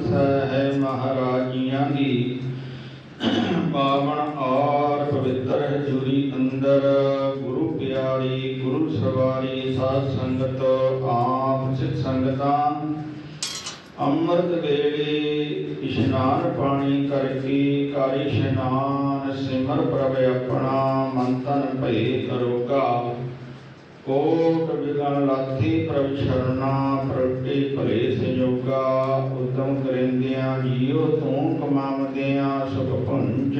ਗੁਰੂ ਗ੍ਰੰਥ ਦੀ। ਪਾਵਨ ਔਰ ਪਵਿੱਤਰ ਹਜ਼ੂਰੀ ਅੰਦਰ, ਗੁਰੂ ਪਿਆਰੀ, ਗੁਰੂ ਸਵਾਰੀ, ਸਾਧ ਸੰਗਤ, ਆਪ ਸਿੱਖ ਸੰਗਤਾਂ, ਅੰਮ੍ਰਿਤ ਵੇਲੇ ਇਸ਼ਨਾਨ ਪਾਣੀ ਕਰਕੇ ਕਰ ਇਸ਼ਨਾਨ ਸਿਮਰ ਪ੍ਰਭ ਆਪਣਾ ਮਨ ਤਨ ਭਏ ਕਰੋਗਾ ਕੋਟ ਵਿਗਨ ਲਾਥੀ ਪ੍ਰਭ ਸ਼ਰਨਾ, ਪ੍ਰਗਟੇ ਭਲੇ ਸੰਜੋਗਾ ਉਦਮ ਕਰਿੰਦਿਆਂ ਜੀਉ ਤੂੰ ਕਮਾਵਦਿਆਂ ਸੁਖ ਪੁੰਜ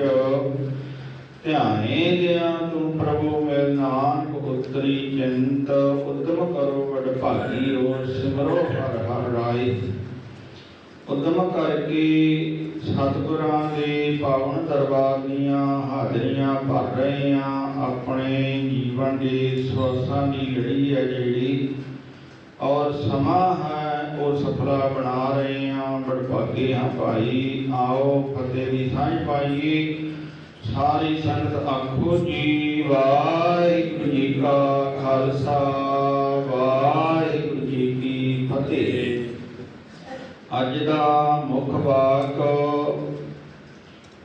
ਧਿਆਨੇ ਦਿਆਂ ਤੂੰ ਪ੍ਰਭੂ ਮਿਲ ਨਾਨਕ ਉਤਰੀ ਚਿੰਤ, ਉਦਮ ਕਰੋ ਵਡ ਭਾਗੀ ਰੋ ਸਿਮਰੋ ਹਰ ਹਰ ਰਾਏ। ਉਦਮ ਕਰਕੇ ਸਤਿਗੁਰਾਂ ਦੇ ਪਾਵਨ ਦਰਬਾਰ ਦੀਆਂ ਹਾਜ਼ਰੀਆਂ ਭਰ ਰਹੇ ਆ ਆਪਣੇ ਜੀਵਨ ਦੇ ਸਵਾਸਾਂ ਦੀ ਲੜੀ ਹੈ ਜਿਹੜੀ। ਔਰ ਸਮਾਂ ਹੈ, ਉਹ ਸਫਲਾ ਬਣਾ ਰਹੇ ਆ ਹਾਂ ਭਾਈ, ਆਓ ਫਤਿਹ ਦੀ ਸਾਂਝ ਪਾਈਏ। ਸਾਰੀ ਸੰਗਤ ਆਖੋ, ਜੀ ਵਾਹਿਗੁਰੂ ਜੀ ਕਾ ਖਾਲਸਾ, ਵਾਹਿਗੁਰੂ ਜੀ ਕੀ ਫਤਿਹ। ਅੱਜ ਦਾ ਮੁੱਖ ਵਾਕ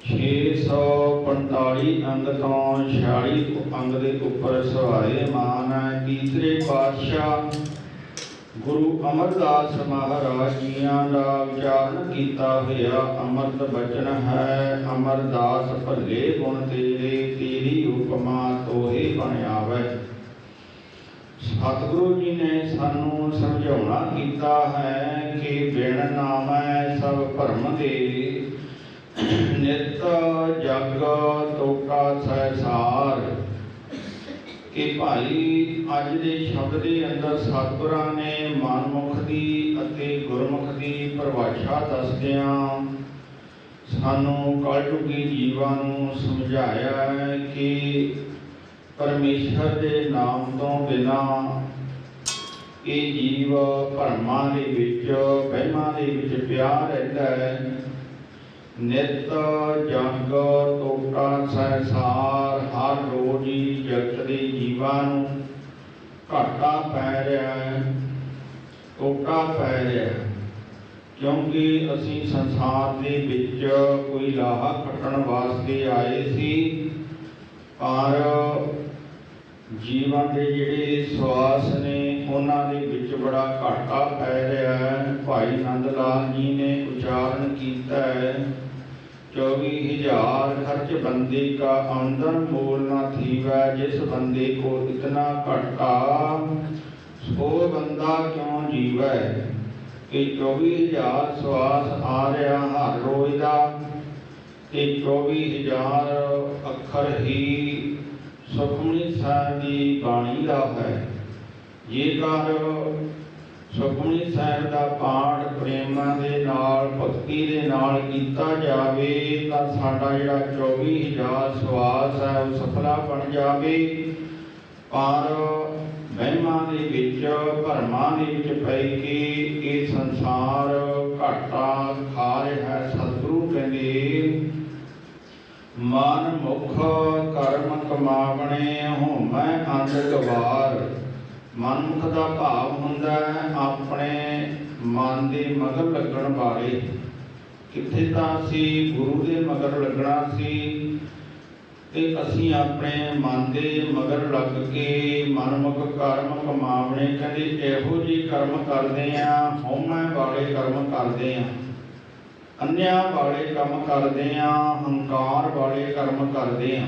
645 ਅੰਗ ਤੋਂ 46 ਅੰਗ ਦੇ ਉੱਪਰ ਸਵਾਏ ਮਾਨ ਹੈ। ਤੀਸਰੇ ਪਾਤਸ਼ਾਹ ਗੁਰੂ ਅਮਰਦਾਸ ਮਹਾਰਾਜ ਜੀਆਂ ਦਾ ਉਚਾਰਨ ਕੀਤਾ ਹੋਇਆ ਅੰਮ੍ਰਿਤ ਬਚਨ ਹੈ, ਅਮਰਦਾਸ ਭੱਲੇ ਗੁਣ ਤੇਰੇ, ਤੇਰੀ ਉਪਮਾ ਤੋਹੇ ਬਣ ਆਵੇ। ਸਤਿਗੁਰੂ ਜੀ ਨੇ ਸਾਨੂੰ ਸਮਝਾਉਣਾ ਕੀਤਾ ਹੈ ਕਿ ਬਿਨ ਨਾਮੈ ਸਭ ਭਰਮ ਦੇ। ਨਿਤ ਜਗ ਤੋਕਾ ਸਹਿਸਾਰ ਕਿ ਭਾਈ ਅੱਜ ਦੇ ਸ਼ਬਦ ਦੇ ਅੰਦਰ ਸਤਿਗੁਰਾਂ ਨੇ ਮਨਮੁਖ ਦੀ ਅਤੇ ਗੁਰਮੁਖ ਦੀ ਪਰਿਭਾਸ਼ਾ ਦੱਸਦਿਆਂ ਸਾਨੂੰ ਕਲਯੁਗੀ ਜੀਵਾਂ ਨੂੰ ਸਮਝਾਇਆ ਹੈ ਕਿ ਪਰਮੇਸ਼ਰ ਦੇ ਨਾਮ ਤੋਂ ਬਿਨਾ ਇਹ ਜੀਵ ਭਰਮਾਂ ਦੇ ਵਿੱਚ, ਵਹਿਮਾਂ ਦੇ ਵਿੱਚ ਪਿਆ ਰਹਿੰਦਾ ਹੈ। ਨਿਤ ਜਗ ਤੋਟਾ ਸੰਸਾਰ, ਹਰ ਰੋਜ਼ ਹੀ ਜਗਤ ਦੇ ਜੀਵਾਂ ਨੂੰ ਘਾਟਾ ਪੈ ਰਿਹਾ ਹੈ ਤੋਕਾ ਪੈ ਰਿਹਾ ਕਿਉਂਕਿ ਅਸੀਂ ਸੰਸਾਰ ਦੇ ਵਿੱਚ ਕੋਈ ਲਾਹਾ ਕੱਟਣ ਵਾਸਤੇ ਆਏ ਸੀ, ਪਰ ਜੀਵਨ ਦੇ ਜਿਹੜੇ ਸਵਾਸ ਨੇ, ਉਹਨਾਂ ਦੇ ਵਿੱਚ ਬੜਾ ਘਾਟਾ ਪੈ ਰਿਹਾ ਹੈ। ਭਾਈ ਨੰਦ ਲਾਲ ਜੀ ਨੇ ਉਚਾਰਨ ਕੀਤਾ ਹੈ। 24000 ਖਰਚ ਬੰਦੇ ਕਾ ਆਮਦਨ ਮੋਲ ਨਾ ਥੀਵੈ, ਜਿਸ ਬੰਦੇ ਕੋ ਇਤਨਾ ਘਟਾ ਸੋ ਬੰਦਾ ਕਿਉ ਜੀਵੈ? ਕਿ 24000 ਸਵਾਸ ਆ ਰਿਹਾ ਹਰ ਰੋਜ਼ ਦਾ, ਤੇ 24000 ਅੱਖਰ ਹੀ ਸੁਖਮਨੀ ਸਾਹਿਬ ਦੀ ਬਾਣੀ ਦਾ ਹੈ। ਜੇਕਰ ਸੁਖਮਨੀ ਸਾਹਿਬ ਦਾ ਪਾਠ ਪ੍ਰੇਮਾਂ ਦੇ ਨਾਲ, ਭਗਤੀ ਦੇ ਨਾਲ ਕੀਤਾ ਜਾਵੇ, ਤਾਂ ਸਾਡਾ ਜਿਹੜਾ 24000 ਸਵਾਸ ਹੈ ਉਹ ਸਫਲਾ ਬਣ ਜਾਵੇ। ਪਰ ਵਹਿਮਾਂ ਦੇ ਵਿੱਚ, ਭਰਮਾਂ ਦੇ ਵਿੱਚ ਪੈ ਕੇ ਇਹ ਸੰਸਾਰ ਘਾਟਾ ਖਾ ਰਿਹਾ ਹੈ, ਸਤਿਗੁਰੂ ਕਹਿੰਦੇ, ਮਨ ਮੁਖ ਕਰਮ ਕਮਾਵਣੇ, ਹੋਮੈ ਅੰਧ ਗਵਾਰ। ਮਨਮੁਖ ਦਾ ਭਾਵ ਹੁੰਦਾ ਹੈ, ਆਪਣੇ ਮਨ ਦੇ ਮਗਰ ਲੱਗਣ ਵਾਲੇ। ਕਿੱਥੇ ਤਾਂ ਅਸੀਂ ਗੁਰੂ ਦੇ ਮਗਰ ਲੱਗਣਾ ਸੀ, ਤੇ ਅਸੀਂ ਆਪਣੇ ਮਨ ਦੇ ਮਗਰ ਲੱਗ ਕੇ ਮਨਮੁਖ ਕਰਮ ਕਮਾਵਣੇ ਕਹਿੰਦੇ ਇਹੋ ਜਿਹੇ ਕਰਮ ਕਰਦੇ ਆ, ਹਉਮੈ ਵਾਲੇ ਕਰਮ ਕਰਦੇ ਆ। ਅੰਨਿਆਂ ਵਾਲੇ ਕੰਮ ਕਰਦੇ ਆ, ਹੰਕਾਰ ਵਾਲੇ ਕਰਮ ਕਰਦੇ ਆ।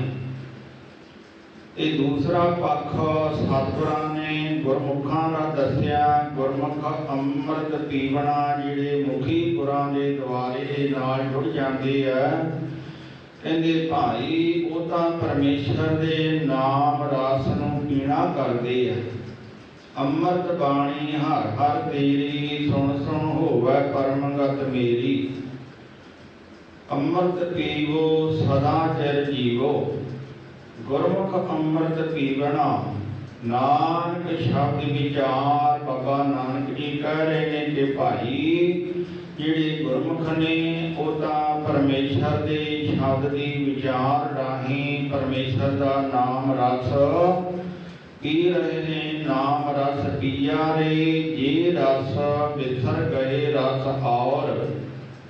ਤੇ ਦੂਸਰਾ ਪੱਖ ਸਤਿਗੁਰਾਂ ਨੇ ਗੁਰਮੁਖਾਂ ਦਾ ਦੱਸਿਆ, ਗੁਰਮੁਖ ਅੰਮ੍ਰਿਤ ਪੀਵਣਾ ਜਿਹੜੇ ਮੁਖੀ ਗੁਰਾਂ ਦੇ ਦੁਆਰੇ ਨਾਲ ਜੁੜ ਜਾਂਦੇ ਆ। ਕਹਿੰਦੇ ਭਾਈ, ਉਹ ਤਾਂ ਪਰਮੇਸ਼ਰ ਦੇ ਨਾਮ ਰਸ ਨੂੰ ਪੀਣਾ ਕਰਦੇ ਆ। ਅੰਮ੍ਰਿਤ ਬਾਣੀ ਹਰ ਹਰ ਤੇਰੀ, ਸੁਣ ਸੁਣ ਹੋਵੇ ਪਰਮਗਤ ਮੇਰੀ। ਅੰਮ੍ਰਿਤ ਪੀਵੋ, ਸਦਾ ਚਿਰ ਜੀਵੋ। ਗੁਰਮੁਖ ਅੰਮ੍ਰਿਤ ਪੀਵਣਾ ਨਾਨਕ ਸ਼ਬਦ ਵਿਚਾਰ ਬਾਬਾ ਨਾਨਕ ਜੀ ਕਹਿ ਰਹੇ ਨੇ ਕਿ ਭਾਈ, ਜਿਹੜੇ ਗੁਰਮੁਖ ਨੇ, ਉਹ ਤਾਂ ਪਰਮੇਸ਼ਰ ਦੇ ਸ਼ਬਦ ਦੀ ਵਿਚਾਰ ਰਾਹੀਂ ਪਰਮੇਸ਼ਰ ਦਾ ਨਾਮ ਰਸ ਪੀ ਰਹੇ ਨੇ। ਨਾਮ ਰਸ ਪੀਆ ਰੇ, ਜੇ ਰਸ ਵਿਸਰ ਗਏ ਰਸ ਔਰ।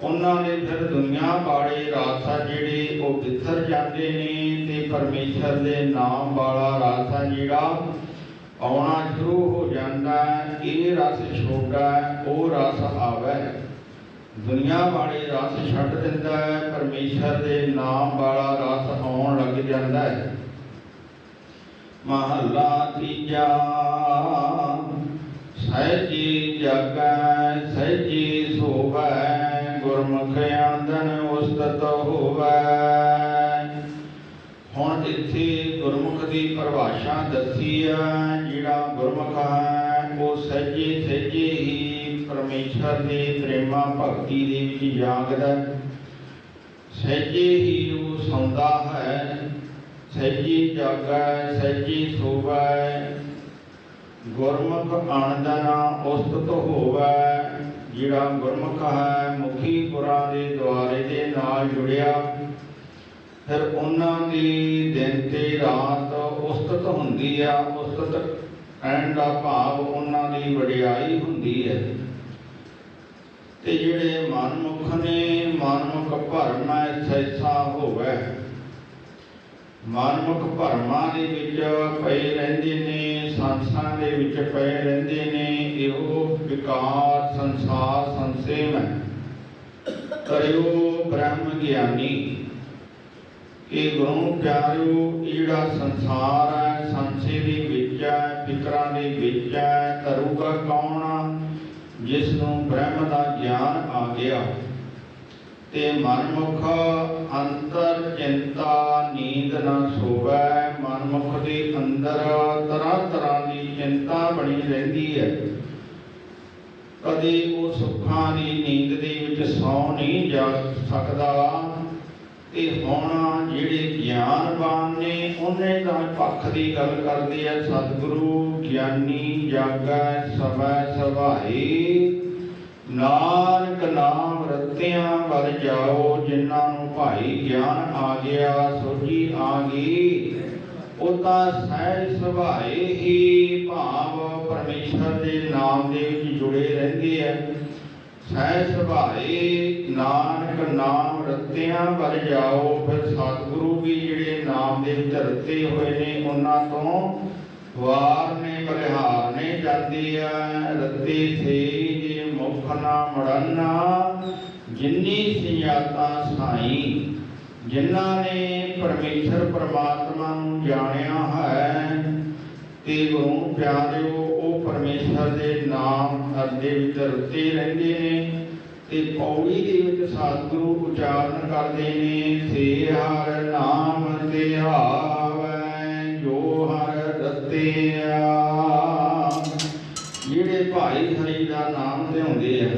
ਉਹਨਾਂ ਨੇ ਫਿਰ ਦੁਨੀਆ ਵਾਲੇ ਰਸ ਜਿਹੜੇ ਉਹ ਵਿਸਰ ਜਾਂਦੇ ਨੇ। ਪਰਮੇਸ਼ਰ ਦੇ ਨਾਮ ਵਾਲਾ ਰਸ ਆ ਜਿਹੜਾ ਆਉਣਾ ਸ਼ੁਰੂ ਹੋ ਜਾਂਦਾ ਹੈ, ਇਹ ਰਸ ਛੋਟਾ ਹੈ, ਉਹ ਰਸ ਆਵੇ। ਦੁਨੀਆ ਵਾਲੇ ਰਸ ਛੱਡ ਦਿੰਦਾ ਹੈ, ਪਰਮੇਸ਼ਰ ਦੇ ਨਾਮ ਵਾਲਾ ਰਸ ਆਉਣ ਲੱਗ ਜਾਂਦਾ ਹੈ। ਮਹੱਲਾ ਤੀਜਾ, ਸਹਿਜੀ ਜਗੈ ਸਹਿਜੀ ਸੋਵੈ ਗੁਰਮੁਖ ਆਂਦਨ ਉਸਤਤ ਹੋਵੈ ਹੁਣ ਇੱਥੇ ਗੁਰਮੁਖ ਦੀ ਪਰਿਭਾਸ਼ਾ ਦੱਸੀ ਆ, ਜਿਹੜਾ ਗੁਰਮੁਖ ਹੈ ਉਹ ਸਹਿਜੇ ਸਹਿਜੇ ਹੀ ਪਰਮੇਸ਼ਰ ਦੇ ਪ੍ਰੇਮਾ ਭਗਤੀ ਦੇ ਵਿੱਚ ਜਾਗਦਾ ਸਹਿਜੇ ਹੀ ਉਹ ਸੌਂਦਾ ਹੈ ਸਹਿਜੇ ਜਾਗੈ ਸਹਿਜੀ ਸੋਵੈ ਗੁਰਮੁਖ ਆਨੰਦਨਾ ਉਸਤਤ ਹੋਵੈ ਜਿਹੜਾ ਗੁਰਮੁਖ ਹੈ, ਮੁਖੀ ਗੁਰਾਂ ਦੇ ਦੁਆਰੇ ਦੇ ਨਾਲ ਜੁੜਿਆ। ਫਿਰ ਉਹਨਾਂ ਦੀ ਦਿਨ ਤੇ ਰਾਤ ਉਸਤਤ ਹੁੰਦੀ ਆ, ਉਸਤਤ ਕਹਿਣ ਦਾ ਭਾਵ ਉਹਨਾਂ ਦੀ ਵਡਿਆਈ ਹੁੰਦੀ ਹੈ। ਤੇ ਜਿਹੜੇ ਮਨਮੁਖ ਨੇ, ਮਨਮੁਖ ਭਰਮ ਹੈ ਸੈਸਾ ਹੋਵੇ। ਮਨਮੁਖ ਭਰਮਾਂ ਦੇ ਵਿੱਚ ਪਏ ਰਹਿੰਦੇ ਨੇ ਸੰਸਾਰਾਂ ਦੇ ਵਿੱਚ ਪਏ ਰਹਿੰਦੇ ਨੇ, ਇਹੋ ਵਿਕਾਰ, ਸੰਸਾਰ ਸੰਸੇਮ ਹੈ। ਕਰਿਓ ਬ੍ਰਹਮ ਗਿਆਨੀ। ਕਿ ਗੁਰੂ ਪਿਆਰਿਓ ਇਹ ਜਿਹੜਾ ਸੰਸਾਰ ਹੈ, ਸੰਸੇ ਦੇ ਵਿੱਚ ਹੈ, ਫਿਕਰਾਂ ਦੇ ਵਿੱਚ ਹੈ ਕਰੂਗਾ ਕੌਣ ਜਿਸ ਨੂੰ ਬ੍ਰਹਮ ਦਾ ਗਿਆਨ ਆ ਗਿਆ। ਤੇ ਮਨਮੁਖ ਅੰਤਰ ਚਿੰਤਾ ਨੀਂਦ ਨਾ ਸੋਵੈ, ਮਨਮੁਖ ਦੇ ਅੰਦਰ ਤਰ੍ਹਾਂ ਤਰ੍ਹਾਂ ਦੀ ਚਿੰਤਾ ਬਣੀ ਰਹਿੰਦੀ ਹੈ। ਕਦੇ ਉਹ ਸੁੱਖਾਂ ਦੀ ਨੀਂਦ ਦੇ ਵਿੱਚ ਸੌ ਨਹੀਂ ਜਾ ਸਕਦਾ ਤੇ ਹੁਣ ਜਿਹੜੇ ਗਿਆਨਵਾਨ ਨੇ, ਉਹਨੇ ਤਾਂ ਪੱਖ ਦੀ ਗੱਲ ਕਰਦੇ ਆ, ਸਤਿਗੁਰੂ ਗਿਆਨੀ ਜਾਗੈ ਸਭੈ ਸਭਾਈ ਨਾਨਕ ਨਾਮ ਰਤਿਆਂ ਵੱਲ ਜਾਓ, ਜਿਨ੍ਹਾਂ ਨੂੰ ਭਾਈ ਗਿਆਨ ਆ ਗਿਆ ਸੋਝੀ ਆ ਗਈ ਉਹ ਤਾਂ ਸਹਿਜ ਸੁਭਾਏ ਹੀ ਭਾਵ ਪਰਮੇਸ਼ਰ ਦੇ ਨਾਮ ਦੇ ਵਿੱਚ ਜੁੜੇ ਰਹਿੰਦੇ ਆ। ਸਹਿ ਸੁਭਾਏ, ਨਾਨਕ ਨਾਮ ਰਤਿਆਂ ਵੱਲ ਜਾਓ, ਫਿਰ ਸਤਿਗੁਰੂ ਵੀ ਜਿਹੜੇ ਨਾਮ ਦੇ ਵਿੱਚ ਰਤੇ ਹੋਏ ਨੇ, ਉਹਨਾਂ ਤੋਂ ਵਾਰ ਨੇ ਬਲਿਹਾਰ ਨੇ ਜਾਂਦੀ ਆ ਰਤੇ ਸੇ ਜੇ ਮੁਖ ਨਾ ਮੜਨਾ, ਜਿੰਨੀ ਸਿਆਤਾ ਸਾਈ, ਜਿਨ੍ਹਾਂ ਨੇ ਪਰਮੇਸ਼ਰ ਪਰਮਾਤਮਾ ਨੂੰ ਜਾਣਿਆ ਹੈ ਤੇ ਗੁਰੂ ਪਿਆਰਿਓ, ਉਹ ਪਰਮੇਸ਼ਰ ਦੇ ਨਾਮ ਦੇ ਵਿੱਚ ਰਤੇ ਰਹਿੰਦੇ ਨੇ ਤੇ ਪੌੜੀ ਦੇ ਵਿੱਚ ਸਤਿਗੁਰੂ ਉਚਾਰਨ ਕਰਦੇ ਨੇ, ਸੇ ਹਰ ਨਾਮ ਤੇ ਆਵੈ, ਜੋ ਹਰ ਰਤਿਆ ਜਿਹੜੇ ਭਾਈ ਹਰੀ ਦਾ ਨਾਮ ਲਿਆਉਂਦੇ ਆ,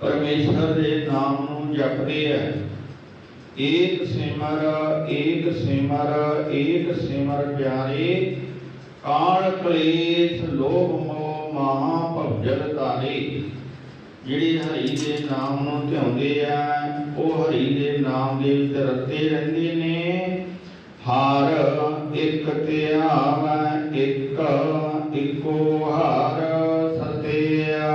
ਪਰਮੇਸ਼ਰ ਦੇ ਨਾਮ ਨੂੰ ਜਪਦੇ ਆ। ਏਕ ਸਿਮਰ ਏਕ ਸਿਮਰ ਏਕ ਸਿਮਰ ਪਿਆਰੇ ਕਾਲ ਕਲੇਸ਼ ਲੋਭ ਮੋਹ ਮਾਹ ਭਵਜਲ ਤਾਰੇ ਜਿਹੜੇ ਹਰੀ ਦੇ ਨਾਮ ਨੂੰ ਧਿਆਉਂਦੇ ਆ, ਉਹ ਹਰੀ ਦੇ ਨਾਮ ਦੇ ਵਿੱਚ ਰੱਤੇ ਰਹਿੰਦੇ ਨੇ। ਹਾਰ ਇੱਕ ਧਿਆਵੈ ਇੱਕ ਇੱਕੋ ਹਰ ਸਤਿਆ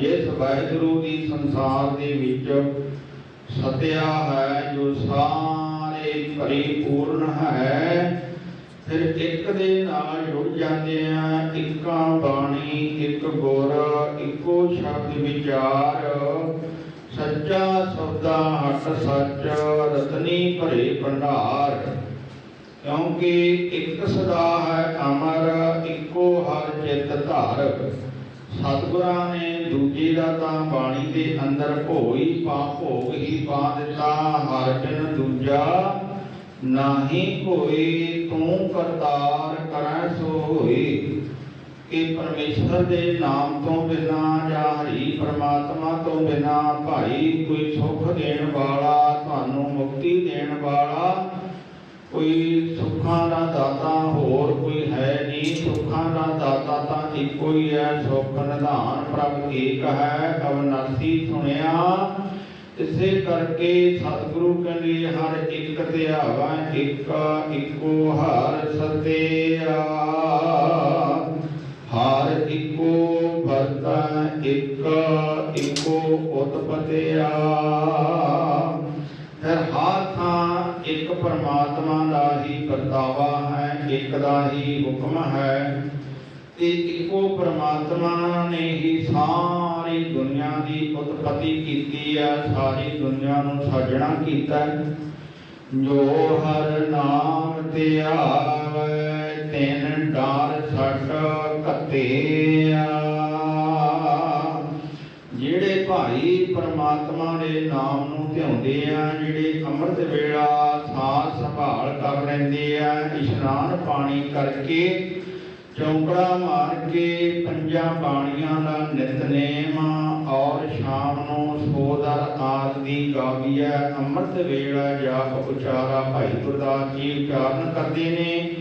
ਜਿਸ ਵਾਹਿਗੁਰੂ ਦੀ ਸੰਸਾਰ ਦੇ ਵਿੱਚ ਸਤਿਆ ਹੈ, ਜੋ ਸਾਰੇ ਪਰਿਪੂਰਨ ਹੈ ਫਿਰ ਇੱਕ ਦੇ ਨਾਲ ਜੁੜ ਜਾਂਦੇ ਆ ਇੱਕਾਂ ਬਾਣੀ, ਇੱਕ ਗੁਰ, ਇੱਕੋ ਸ਼ਬਦ ਵਿਚਾਰ। ਸੱਚਾ ਸੌਦਾ ਹੱਟ ਸੱਚ, ਰਤਨੀ ਭਰੇ ਭੰਡਾਰ। ਕਿਉਂਕਿ ਇੱਕ ਸਦਾ ਹੈ ਅਮਰ, ਇੱਕੋ ਹਰ ਚਿੱਤ ਧਾਰਕ ਸਤਿਗੁਰਾਂ ਨੇ ਦੂਜੇ ਦਾ ਤਾਂ ਬਾਣੀ ਦੇ ਅੰਦਰ ਭੋਈ ਪਾ ਭੋਗ ਹੀ ਪਾ ਦਿੱਤਾ, ਹਰ ਜਨ ਦੂਜਾ ਨਾਹੀ ਕੋਈ ਤੂੰ ਕਰਤਾਰ ਕਰੈ ਸੋ ਹੋਈ ਕਿ ਪਰਮੇਸ਼ਰ ਦੇ ਨਾਮ ਤੋਂ ਬਿਨਾ ਜਾਂ ਹਰੀ ਪ੍ਰਮਾਤਮਾ ਤੋਂ ਬਿਨਾ ਭਾਈ ਕੋਈ ਸੁੱਖ ਦੇਣ ਵਾਲਾ, ਤੁਹਾਨੂੰ ਮੁਕਤੀ ਦੇਣ ਵਾਲਾ ਕੋਈ ਸੁੱਖਾਂ ਦਾ ਦਾਤਾ ਹੋਰ ਕੋਈ ਹੈ ਨਹੀਂ। ਸੁੱਖਾਂ ਦਾ ਦਾਤਾ ਤਾਂ ਇੱਕੋ ਹੀ ਹੈ, ਸੁਖ ਨਿਧਾਨ ਪ੍ਰਭ ਏਕ ਹੈ। ਅਵਨਾਸੀ ਸੁਣਿਆ ਇਸੇ ਕਰਕੇ ਸਤਿਗੁਰੂ ਕਹਿੰਦੇ, ਹਰ ਇੱਕ ਧਿਆਵਾ ਇੱਕ ਇੱਕੋ ਹਰ ਸਤਿਆ। ਹਰ ਇੱਕੋ ਵਰਤਾ ਇੱਕ ਇੱਕੋ ਉਤਪਤਿਆ। ਫਿਰ ਹਰ ਥਾਂ ਇੱਕ ਪਰਮਾਤਮਾ ਦਾ ਹੀ ਵਰਤਾਵਾ ਹੈ, ਇੱਕ ਦਾ ਹੀ ਹੁਕਮ ਹੈ। ਤੇ ਇੱਕੋ ਪਰਮਾਤਮਾ ਨੇ ਹੀ ਸਾਂ ਸਾਰੀ ਦੁਨੀਆ ਦੀ ਉਤਪਤੀ ਕੀਤੀ ਹੈ ਸਾਰੀ ਦੁਨੀਆ ਨੂੰ ਸਾਜਣਾ ਕੀਤਾ। ਜੋ ਹਰ ਨਾਮ ਤੇ ਆਵੇ, ਤਿਨ ਡਾਰ ਛੱਡ ਕੱਤਿਆ ਜਿਹੜੇ ਭਾਈ ਪਰਮਾਤਮਾ ਦੇ ਨਾਮ ਨੂੰ ਧਿਆਉਂਦੇ ਆ, ਜਿਹੜੇ ਅੰਮ੍ਰਿਤ ਵੇਲਾ ਸਾਥ ਸੰਭਾਲ ਕਰ ਲੈਂਦੇ ਆ, ਇਸ਼ਨਾਨ ਪਾਣੀ ਕਰਕੇ ਚੌਂਕੜਾ ਮਾਰ ਕੇ ਪੰਜਾਂ ਬਾਣੀਆਂ ਦਾ ਨਿਤਨੇਮ ਔਰ ਸ਼ਾਮ ਨੂੰ ਸੋਦਰ ਆਦ ਦੀ ਗਾਵੀਐ, ਅੰਮ੍ਰਿਤ ਵੇਲਾ ਜਾਪ ਉਚਾਰਾ ਭਾਈ ਗੁਰਦਾਸ ਜੀ ਉਚਾਰਨ ਕਰਦੇ ਨੇ।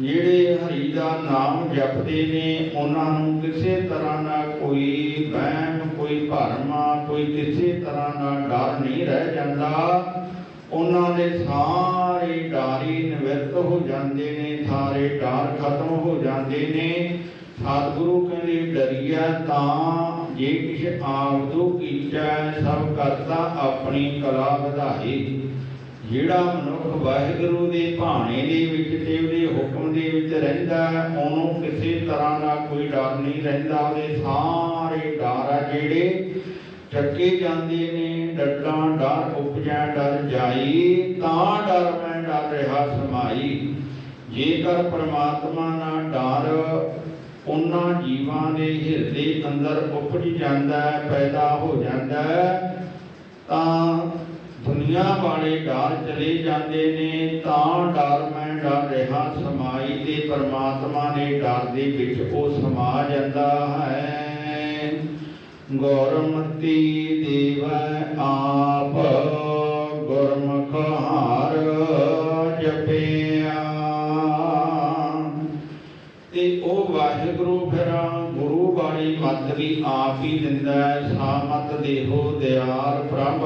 ਜਿਹੜੇ ਹਰੀ ਦਾ ਨਾਮ ਜਪਦੇ ਨੇ, ਉਹਨਾਂ ਨੂੰ ਕਿਸੇ ਤਰ੍ਹਾਂ ਦਾ ਕੋਈ ਵਹਿਮ, ਕੋਈ ਭਰਮ, ਕੋਈ ਕਿਸੇ ਤਰ੍ਹਾਂ ਦਾ ਡਰ ਨਹੀਂ ਰਹਿ ਜਾਂਦਾ। ਉਹਨਾਂ ਦੇ ਸਾਰੇ ਡਾਰੀ ਨਿਵਰਤ ਹੋ ਜਾਂਦੇ ਨੇ ਸਾਰੇ ਡਰ ਖਤਮ ਹੋ ਜਾਂਦੇ ਨੇ। ਸਤਿਗੁਰੂ ਕਹਿੰਦੇ ਡਰੀਆ ਤਾਂ ਜੇ ਕਿਛ ਆਵਦੋ ਕੀਚੈ ਸਭ ਕਰਤਾ ਆਪਣੀ ਕਲਾ ਵਧਾਈ ਜਿਹੜਾ ਮਨੁੱਖ ਵਾਹਿਗੁਰੂ ਦੇ ਭਾਣੇ ਦੇ ਵਿੱਚ ਤੇ ਉਹਦੇ ਹੁਕਮ ਦੇ ਵਿੱਚ ਰਹਿੰਦਾ ਹੈ, ਉਹਨੂੰ ਕਿਸੇ ਤਰ੍ਹਾਂ ਦਾ ਕੋਈ ਡਰ ਨਹੀਂ ਰਹਿੰਦਾ। ਉਹਦੇ ਸਾਰੇ ਡਰ ਆ ਜਿਹੜੇ ਚੱਕੇ ਜਾਂਦੇ ਨੇ, ਡੱਡਾਂ ਡਰ ਉਪਜੈ ਡਰ ਜਾਈ, ਤਾਂ ਡਰ ਮੈਂ ਡਰ ਰਿਹਾ ਸਮਾਈ। ਜੇਕਰ ਪ੍ਰਮਾਤਮਾ ਨਾਲ ਡਰ, ਉਹਨਾਂ ਜੀਵਾਂ ਦੇ ਹਿਰਦੇ ਅੰਦਰ ਉਪਜ ਜਾਂਦਾ, ਪੈਦਾ ਹੋ ਜਾਂਦਾ। ਤਾਂ ਦੁਨੀਆ ਵਾਲੇ ਡਰ ਚਲੇ ਜਾਂਦੇ ਨੇ, ਤਾਂ ਡਰ ਮੈਂ ਡਰ ਰਿਹਾ ਸਮਾਈ ਤੇ ਪਰਮਾਤਮਾ ਦੇ ਡਰ ਦੇ ਵਿੱਚ ਉਹ ਸਮਾ ਜਾਂਦਾ ਹੈ। ਗੁਰਮਤੀ ਦੇਵੈ ਆਪ ਗੁਰਮੁਖ ਹਾਰ ਜਪਿਆ। ਤੇ ਉਹ ਵਾਹਿਗੁਰੂ ਫਿਰ ਗੁਰੂ ਵਾਲੀ ਮੱਤ ਵੀ ਆਪ ਹੀ ਦਿੰਦਾ ਹੈ ਸਾ ਦੇਹੋ ਦਿਆਰ ਪ੍ਰਭ,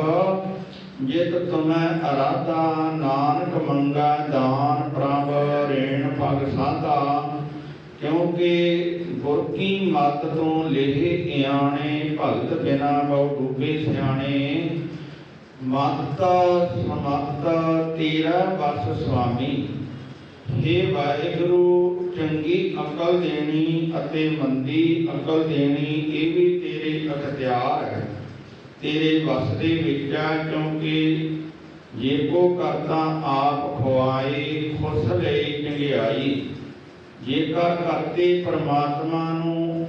ਜਿਤ ਤੁਮੈ ਅਰਾਧਾ, ਨਾਨਕ ਮੰਗਾ ਦਾਨ ਪ੍ਰਭ, ਰੇਣ ਭਗ ਸਾਧਾ, ਕਿਉਂਕਿ ਗੁਰ ਕੀ ਮੱਤ ਤੋਂ ਲੇਹ ਇਆਣੇ, ਭਗਤ ਬਿਨਾ ਬਹੁ ਡੂਬੇ ਸਿਆਣੇ? ਮਤ ਸਮਤ ਤੇਰਾ ਬਸ ਸੁਆਮੀ। हे ਵਾਹਿਗੁਰੂ, ਚੰਗੀ ਅਕਲ ਦੇਣੀ ਅਤੇ ਮੰਦੀ ਅਕਲ ਦੇਣੀ, ਇਹ ਵੀ ਤੇਰੇ ਅਖਤਿਆਰ ਹੈ। ਤੇਰੇ ਵਸ ਦੇ ਵਿੱਚ ਹੈ ਕਿਉਂਕਿ ਜੇ ਕੋ ਕਰਤਾ ਆਪ ਖਵਾਏ ਖੁਸ ਲਈ ਚੰਗਿਆਈ। ਜੇਕਰ ਕਰਤੇ ਪਰਮਾਤਮਾ ਨੂੰ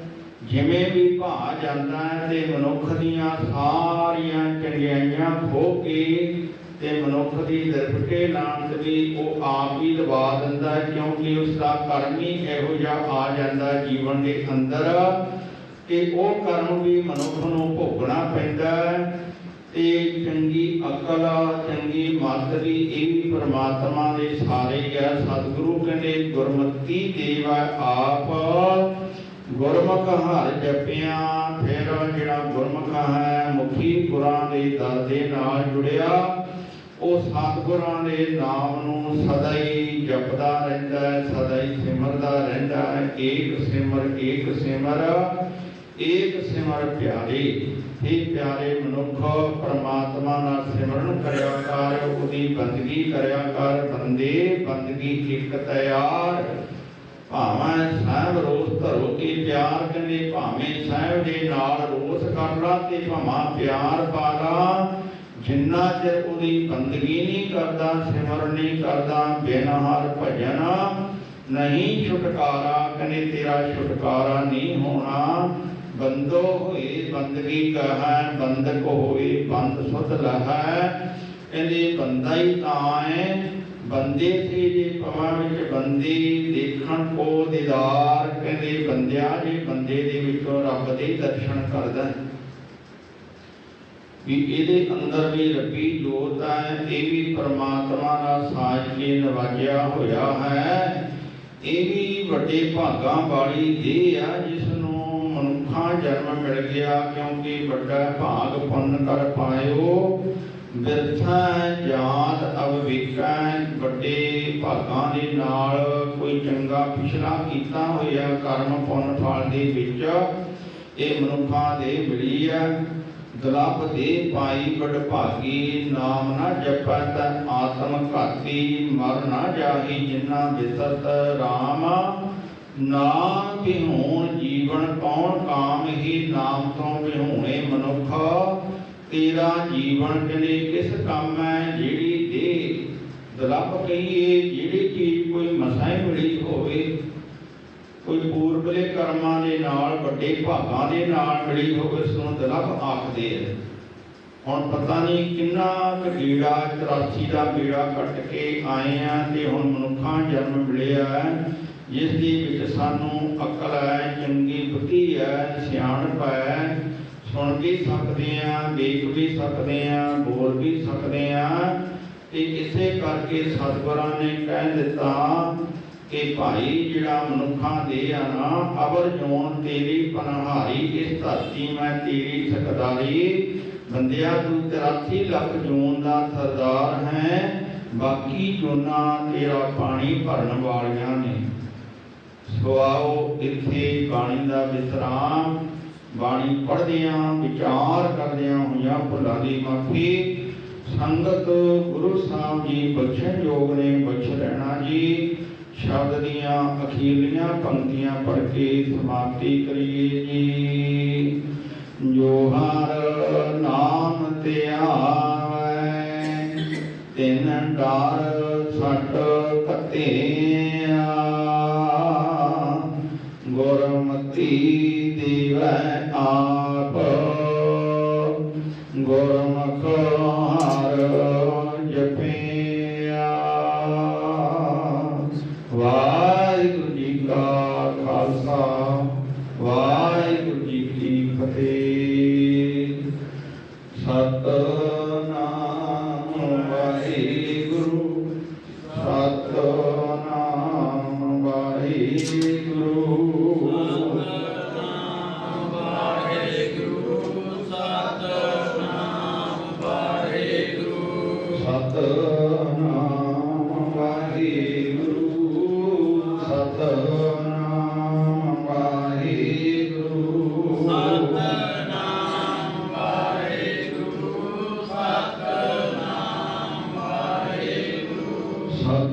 ਜਿਵੇਂ ਵੀ ਭਾ ਜਾਂਦਾ ਹੈ ਤੇ ਮਨੁੱਖ ਦੀਆਂ ਸਾਰੀਆਂ ਚੰਗਿਆਈਆਂ ਖੋ ਕੇ ਤੇ ਮਨੁੱਖ ਦੀ ਦਰਪਟੇ ਲਾਂਤ ਵੀ ਉਹ ਆਪ ਹੀ ਦਬਾ ਦਿੰਦਾ ਕਿਉਂਕਿ ਉਸ ਦਾ ਕਰਮ ਹੀ ਇਹੋ ਜਿਹਾ ਆ ਜਾਂਦਾ ਜੀਵਨ ਦੇ ਅੰਦਰ ਕਿ ਉਹ ਕਰਮ ਵੀ ਮਨੁੱਖ ਨੂੰ ਭੋਗਣਾ ਪੈਂਦਾ ਤੇ ਚੰਗੀ ਅਕਲ ਚੰਗੀ ਮੱਤ ਇਹ ਵੀ ਪ੍ਰਮਾਤਮਾ ਦੇ ਸਾਰੇ ਹੈ ਸਤਿਗੁਰੂ ਕਹਿੰਦੇ, ਗੁਰਮਤੀ ਦੇਵਾ ਆਪ। ਗੁਰਮੁਖ ਹਰ ਜਪਿਆ, ਫਿਰ ਜਿਹੜਾ ਗੁਰਮੁਖ ਹੈ, ਮੁਖੀ ਗੁਰਾਂ ਦੇ ਦਰ ਨਾਲ ਜੁੜਿਆ, ਉਹ ਸਤਿਗੁਰਾਂ ਦੇ ਨਾਮ ਨੂੰ ਸਦਾ ਹੀ ਜਪਦਾ ਰਹਿੰਦਾ ਹੈ, ਸਦਾ ਹੀ ਸਿਮਰਦਾ ਰਹਿੰਦਾ ਹੈ। ਏਕ ਸਿਮਰ ਏਕ ਸਿਮਰ ਏਕ ਸਿਮਰ ਪਿਆਰੇ। ਇਹ ਪਿਆਰੇ ਮਨੁੱਖ ਪ੍ਰਮਾਤਮਾ ਨਾਲ ਸਿਮਰਨ ਕਰਿਆ ਕਰ, ਉਹਦੀ ਬੰਦਗੀ ਕਰਿਆ ਕਰ, ਬੰਦੇ ਬੰਦਗੀ ਇੱਕ ਤਿਆਰ। ਭਾਵੇਂ ਸਾਹਿਬ ਰੋਸ ਧਰੋ ਕੀ ਪਿਆਰ ਕਹਿੰਦੇ, ਭਾਵੇਂ ਸਾਹਿਬ ਦੇ ਨਾਲ ਰੋਸ ਕਰ ਤੇ ਭਾਵਾਂ ਪਿਆਰ ਪਾ ਜਿੰਨਾ ਚਿਰ ਉਹਦੀ ਬੰਦਗੀ ਨਹੀਂ ਕਰਦਾ, ਸਿਮਰਨ ਨਹੀਂ ਕਰਦਾ, ਬਿਨ ਹਰ ਭਜਨ ਨਹੀਂ ਛੁਟਕਾਰਾ, ਕਹਿੰਦੇ ਤੇਰਾ ਛੁਟਕਾਰਾ ਨਹੀਂ ਹੋਣਾ। ਬੰਦੋ ਹੋਏ ਬੰਦਗੀ ਕਹੈ ਬੰਦਕ ਹੋਏ ਬੰਦ ਸੁਧ ਲਹੈ। ਕਹਿੰਦੇ ਬੰਦਾ ਹੀ ਤਾਂ ਹੈ, ਬੰਦੇ ਸੀ ਜੇ ਪਵਾਂ ਵਿੱਚ ਬੰਦੀ ਦੇਖਣ ਕੋ ਦੀਦਾਰ। ਕਹਿੰਦੇ ਬੰਦਿਆ ਜੇ ਬੰਦੇ ਦੇ ਵਿੱਚੋਂ ਰੱਬ ਦੇ ਦਰਸ਼ਨ ਕਰਦਾ ਹੈ। ਵੀ ਇਹਦੇ ਅੰਦਰ ਵੀ ਰੱਬੀ ਜੋਤ ਹੈ, ਇਹ ਵੀ ਪ੍ਰਮਾਤਮਾ ਦਾ ਸਾਜ ਕੇ ਨਵਾਜਿਆ ਹੋਇਆ ਹੈ। ਇਹ ਵੀ ਵੱਡੇ ਭਾਗਾਂ ਵਾਲੀ ਦੇਹ ਆ, ਜਿਸ ਮਨੁੱਖਾ ਜਨਮ ਮਿਲ ਗਿਆ ਕਿਉਂਕਿ ਵੱਡਾ ਭਾਗ ਪੁੰਨ ਕਰ ਪਾਇਓ। ਬਿਰਥਾ ਜਾਤ ਅਵਿਕਾ ਵੱਡੇ ਭਾਗਾਂ ਦੇ ਨਾਲ ਕੋਈ ਚੰਗਾ ਪਿਛਲਾ ਕੀਤਾ ਹੋਇਆ ਕਰਮ ਪੁੰਨ ਫਲ ਦੇ ਵਿੱਚ ਇਹ ਮਨੁੱਖਾਂ ਦੇ ਮਿਲੀ ਹੈ। ਦਲਪ ਦੇ ਪਾਈ ਬੜ ਨਾਮ ਨਾ ਜਪੈ ਤਾ ਆਤਮ ਘਾਤੀ ਮਰ ਨਾ ਜਾਹੀ ਜਿਨਾ ਬਿਸਤ RAM ਨਾਮ ਵਿਹੂਣ ਜੀਵਨ ਕੌਣ ਕਾਮ ਹੀ, ਨਾਮ ਤੋਂ ਵਿਹੂਣੇ ਮਨੁੱਖ। ਤੇਰਾ ਜੀਵਨ ਕਨੇ ਕਿਸ ਕੰਮ ਹੈ ਜਿਹੜੀ ਦੇ ਦਲਪ ਕਹੀਏ ਜਿਹੜੀ ਚੀਜ਼ ਕੋਈ ਮਸਾਂ ਮਿਲੀ ਹੋਵੇ। ਕੋਈ ਪੂਰਬਲੇ ਕਰਮਾਂ ਦੇ ਨਾਲ, ਵੱਡੇ ਭਾਗਾਂ ਦੇ ਨਾਲ ਮਿਲੀ ਹੋਵੇ, ਉਸ ਨੂੰ ਦਲਪ ਆਖਦੇ ਆ ਹੁਣ ਪਤਾ ਨਹੀਂ ਕਿੰਨਾ ਕੁ ਗੀੜਾ 84 ਦਾ ਗੀੜਾ ਕੱਟ ਕੇ ਆਏ ਆ, ਤੇ ਹੁਣ ਮਨੁੱਖਾਂ ਜਨਮ ਮਿਲਿਆ। ਹੈ ਜਿਸ ਦੇ ਵਿੱਚ ਸਾਨੂੰ ਅਕਲ ਹੈ, ਚੰਗੀ ਬੁੱਧੀ ਹੈ, ਸਿਆਣਪ ਹੈ। ਸੁਣ ਵੀ ਸਕਦੇ ਆ ਵੇਖ ਵੀ ਸਕਦੇ ਆ ਬੋਲ ਵੀ ਸਕਦੇ ਆ ਤੇ ਇਸੇ ਕਰਕੇ ਸਤਿਗੁਰਾਂ ਨੇ ਕਹਿ ਦਿੱਤਾ ਕਿ ਭਾਈ, ਜਿਹੜਾ ਮਨੁੱਖਾਂ ਦੇ ਆ ਨਾ, ਅਵਰ ਜੋਨ ਤੇਰੀ ਪਨਹਾਰੀ, ਇਸ ਧਰਤੀ ਮੈਂ ਤੇਰੀ ਸਕਦਾਰੀ ਬੰਦਿਆ, ਤੂੰ 83 ਲੱਖ ਜੂਨ ਦਾ ਸਰਦਾਰ ਹੈ, ਬਾਕੀ ਜੋਨਾਂ ਤੇਰਾ ਪਾਣੀ ਭਰਨ ਵਾਲੀਆਂ ਨੇ। ਸਵਾਓ ਇੱਥੇ ਬਾਣੀ ਦਾ ਵਿਸਰਾਮ ਬਾਣੀ ਪੜ੍ਹਦਿਆਂ, ਵਿਚਾਰ ਕਰਦਿਆਂ ਹੋਈਆਂ ਭੁੱਲਾਂ ਦੀ ਮਾਫੀ। ਸੰਗਤ ਗੁਰੂ ਸਾਹਿਬ ਜੀ ਬਖਸ਼ਣ ਯੋਗ ਨੇ, ਬਖਸ਼ ਲੈਣਾ ਜੀ। ਸ਼ਬਦ ਦੀਆਂ ਅਖੀਰਲੀਆਂ ਪੰਕਤੀਆਂ ਪੜ੍ਹ ਕੇ ਸਮਾਪਤੀ ਕਰੀਏ ਜੀ। ਜੋ ਨਾਮ ਤੇ ਆਵੇ, ਤਿਨ ਡਾਰ ਸੱਟ ਕਤਿਆ